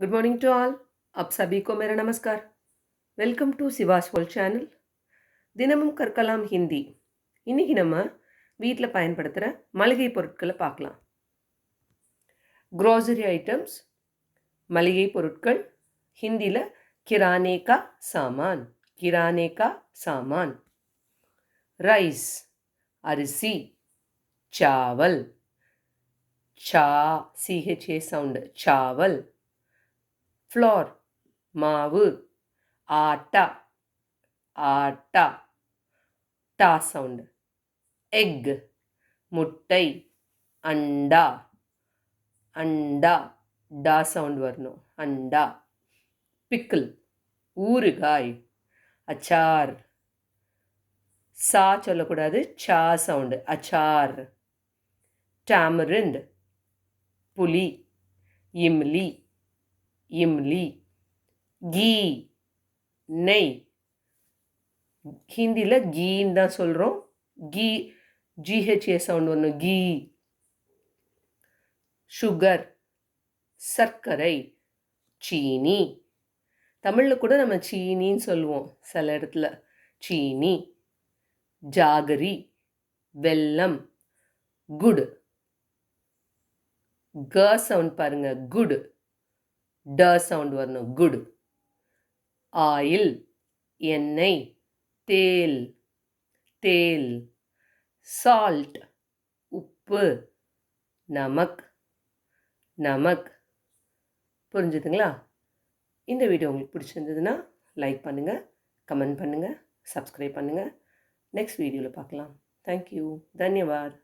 Good morning to all आप सभी को मेरा नमस्कार welcome to Shiva's world channel தினமும் கற்கலாம் ஹிந்தி இன்றைக்கி நம்ம வீட்டில் பயன்படுத்துகிற மளிகை பொருட்களை பார்க்கலாம் க்ராசரி ஐட்டம்ஸ் மளிகை பொருட்கள் ஹிந்தியில் கிரானே கா சாமான் கிரானே கா சாமான் ரைஸ் அரிசி சாவல் சா சிஹெச்ஏ சவுண்டு சாவல் ஃப்ளோர் மாவு. ஆட்டா. ஆட்டா. டா சவுண்டு. எக் முட்டை. அண்டா. அண்டா. டா சவுண்ட் வரணும். அண்டா. பிக்கிள் ஊறுகாய். அச்சார். சா சொல்லக்கூடாது. சா சவுண்டு. அச்சார். டாமரிண்ட் புலி இம்லி. இம்லி கீ நெய். ஹிந்தியில் கீன்னு தான் சொல்கிறோம் கீ ஜிஹெச்ஏ சவுண்ட் வரணும் கீ. சுகர் சர்க்கரை சீனி. தமிழில் கூட நம்ம சீனின்னு சொல்லுவோம் சில இடத்துல. சீனி ஜாகரி வெல்லம் குடு. க சவுண்ட் பாருங்கள் குடு. ட சவுண்ட் வரணும். குடு. ஆயில் எண்ணெய் தேல் தேல். சால்ட் உப்பு நமக் நமக். புரிஞ்சுதுங்களா? இந்த வீடியோ உங்களுக்கு பிடிச்சிருந்ததுன்னா லைக் பண்ணுங்கள் கமெண்ட் பண்ணுங்கள் சப்ஸ்கிரைப் பண்ணுங்கள் நெக்ஸ்ட் வீடியோவில் பார்க்கலாம். தேங்க்யூ தன்யவாத்.